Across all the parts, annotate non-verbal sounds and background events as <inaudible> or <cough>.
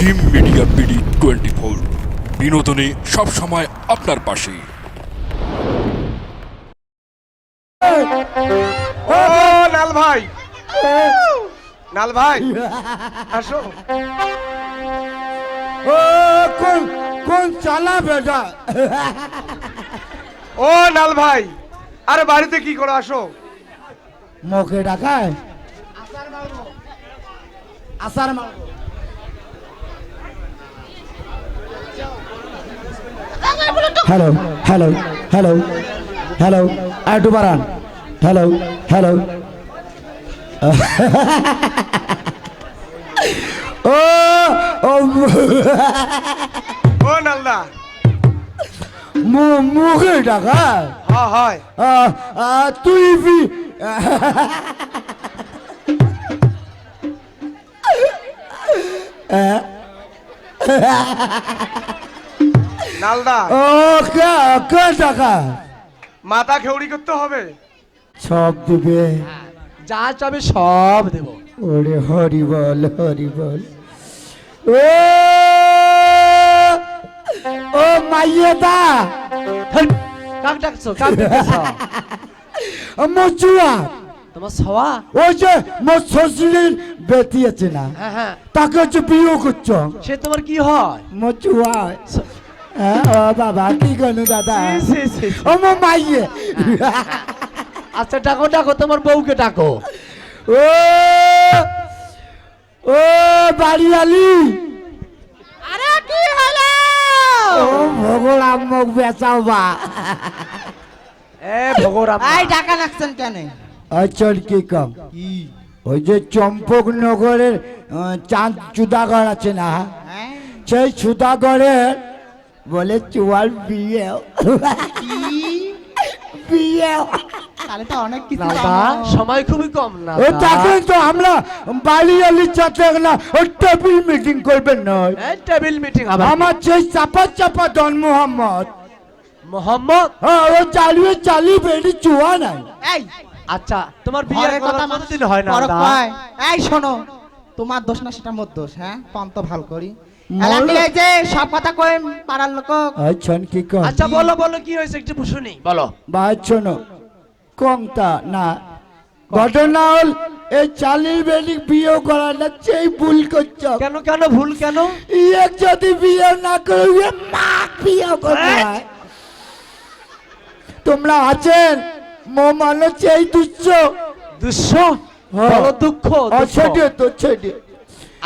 Jim media BD twenty four বিনোদনে সবসময় আপনার পাশে। ও নাল ভাই। নাল ভাই আসো। ও কোন কোন চালা বেটা? ও নাল ভাই আরে বাড়িতে কি করো আসো। মুখে ডাকায়? আসার মাল। হ্যালো হ্যালো হ্যালো হ্যালো আর একটু বাড়ান হ্যালো হ্যালো ও ও নালদা মুখে হ্যাঁ হয়। তুই <laughs> নালদা। ও কে কে টাকা। মাথা খেউড়ি করতে হবে। সব দিবে। যা চাবে সব দেব। ওরে হরি বল হরি বল। ও ও মাইয়েদা। কাক ডাকছো কাক ডাকছো? মচুয়া। তোমার সওয়া? ওই যে মোর শ্বশুরের বেটি আছে না হ্যাঁ হ্যাঁ। তাকে হচ্ছে বিয়ে করছ। সে তোমার কি হয়? মচুয়া। ও বাবা কি দাদা। ও মো মাইয়ে আচ্ছা ডাকো ডাকো তোমার বউকে ডাকো। ও ও বাড়ি আলি আরে কি হলো? ও ভগলাম মুখ বেচাও বা এ ভগরাম এই টাকা রাখছেন কেন? আচল কি কম? ওই যে চম্পকনগরের আহ, চাঁদ চুদাগড় আছে না? হ্যাঁ। সেই চুদাগড়ের বলে চুয়াল বিয়ে। বিয়ে। তাহলে তো অনেক কিছু সময় খুবই কম না ও তাকে তো আমরা আলির সাথে না ওই টেবিল মিটিং করবেন নয় এই টেবিল মিটিং হবে। আমার সেই চাপা চাপা ডন মোহাম্মদ। মোহাম্মদ? হ্যাঁ ও চালিয়ে চালিয়ে বেড়ি চুয়া নাই। এই আচ্ছা তোমার বিয়ে ঘরের কথা কতদিন হয় না। এই শোনো। তোমার দোষ না সেটা মোর দোষ হ্যাঁ? কম তো ভালো করি। যে সব কথা কই পাড়ার লোক। আচ্ছন কি কম আচ্ছা বলো বলো কি হয়েছে একটু শুনি। বলো। বাচ্চন কমতা না। ঘটনা হল এই চালির বেড়ি বিয়ে করাটা সেই ভুল করছ। কেন কেন ভুল কেন? ইয়ে যদি বিয়ে না করে ইয়ে মা বিয়ে করবে। তোমরা আছেন? মো মানে সেই দুচ্ছ দুঃখ হ্যাঁ। বলো দুঃখ দুঃখ। তো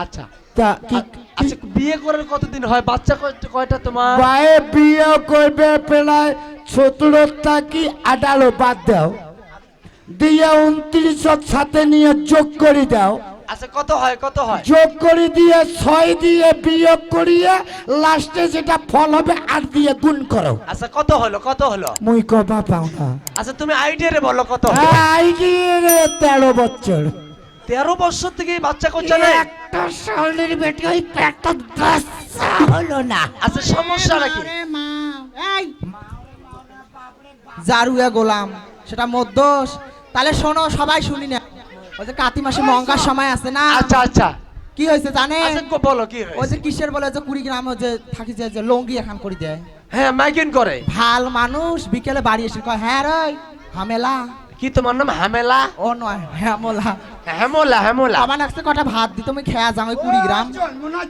আচ্ছা। তা কি আচ্ছা বিয়ে করার কতদিন হয়? বাচ্চা কয়- কয়টা তোমার? বায়ে বিয়ে করবে প্রায় সতেরো থাকি আঠারো বাদ দাও। দিয়ে উনত্রিশ সাথে নিয়ে যোগ করে দাও। আচ্ছা কত হয়? কত হয়? যোগ করে দিয়ে ছয় দিয়ে বিয়োগ করিয়ে লাস্টে যেটা ফল হবে আর দিয়ে গুণ করো। আচ্ছা কত হলো? কত হলো? মুই কবা পাও না। আচ্ছা তুমি আইডিয়ারে বলো কত হলো? এই গিয়ে তেরো বছর। তেরো বছর থেকে বাচ্চা করছে না? একটা সালের বেটি ওই পেটটা বাচ্চা হলো না। আচ্ছা সমস্যা নাকি এই। জারুয়া গোলাম সেটা মোর দোষ। তাহলে শোনো সবাই শুনি না। ওই যে কাতি মাসে মঙ্গার সময় আছে না? আচ্ছা আচ্ছা। কি হয়েছে জানে আচ্ছা গো বলো কি ওই যে কিসের বলে যে কুড়ি গ্রামে যে থাকি যে যে লঙ্গি এখন করে দেয়। হ্যাঁ মাইকিন করে। ভালো মানুষ বিকেলে বাড়ি এসে কয় হ্যাঁ রে হামেলা। কি তোমার নাম? হামেলা? ও নয় হ্যামলা হেমলা হেমলা আমার লাগছে কটা ভাত দি তুমি খেয়া যাও ওই কুড়ি গ্রাম।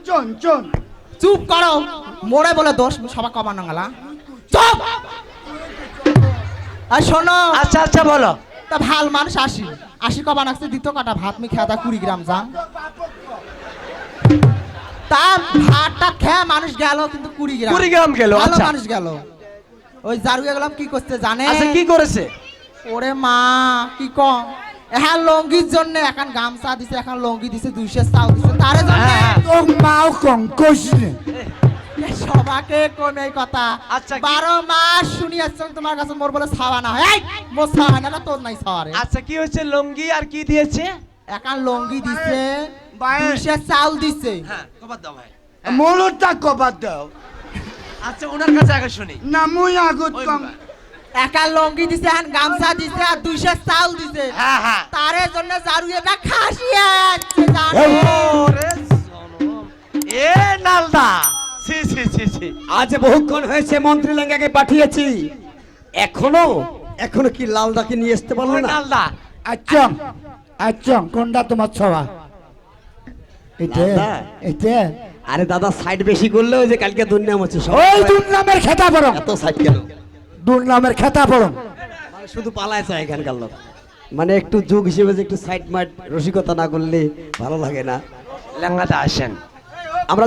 চন চন চুপ করো। মোড়ে বলে দোষ সবা কমা নাঙ্গালা চুপ! আর শোনো। আচ্ছা আচ্ছা বলো। তা ভালো মানুষ আসি। আসি কবা নাকছে দ্বিতীয় কটা ভাত মি খেয়া দা কুড়ি গ্রাম যান তা ভাতটা খেয়ে মানুষ গেল কিন্তু কুড়ি গ্রাম। কুড়ি গ্রাম গেল, ভালো আচ্ছা। মানুষ গেল। ওই জারুয়ে গেলাম কি করতে জানে আচ্ছা কি করেছে? ওরে মা কি কম? এখন লঙ্গির জন্য এখন গামছা দিছে এখন লঙ্গি দিছে দুইশো চাও দিছে। তারে জন্য হ্যাঁ। মাও কম সবাকে কোন এই কথা। আচ্ছা, বারো মাস শুনি আসছেন তোমার কাছে মোর বলে ছাওয়া না হয়। এই, মোর ছাওয়া না তোর নাই ছাওয়ারে আচ্ছা কি হয়েছে? লঙ্গি আর কি দিয়েছে? এখন লঙ্গি দিছে দুইশো চাউল দিছে। হ্যাঁ কবার দাও ভাই। মোলটা কবা দাও। আচ্ছা ওনার কাছে আগে শুনি। না মুই আগত কম এখন লঙ্গি দিছে এখন গামছা দিছে আর দুইশো চাউল দিছে। হ্যাঁ হ্যাঁ। তারে জন্য এই, ওরে জনম। এ নালদা সি সি সি সি আজ বহুক্ষণ হয়েছে মন্ত্রী লেঙ্গাকে পাঠিয়েছি। এখনও এখনও কি লালদাকে নিয়ে আসতে পারল না? নালদা। আচ্ছং আচ্ছং কোনটা তোমার ছবা এটা। এটা আরে দাদা সাইড বেশি করলে ওই যে কালকে দুর্নাম হচ্ছে সব ওই দুর্নামের খেতা পড়ম এত সাইড কেন? দুর্নামের খেতা পড়ুন। মানে শুধু পালায় চায় এখানকার লোক। মানে একটু যুগ হিসেবে যে একটু সাইড মাইট রসিকতা না করলে ভালো লাগে না। লেঙ্গাদা আসেন। আমরা